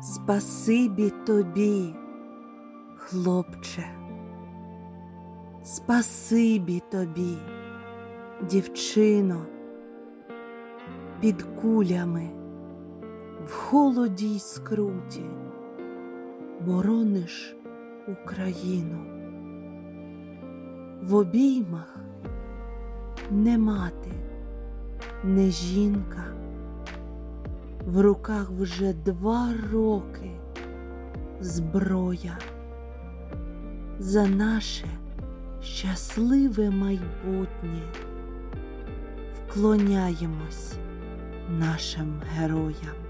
Спасибі тобі, хлопче. Спасибі тобі, дівчино, під кулями, в холоді й скруті, борониш Україну. В обіймах не мати, не жінка, в руках вже два роки зброя за наше щасливе майбутнє. Вклоняємось нашим героям.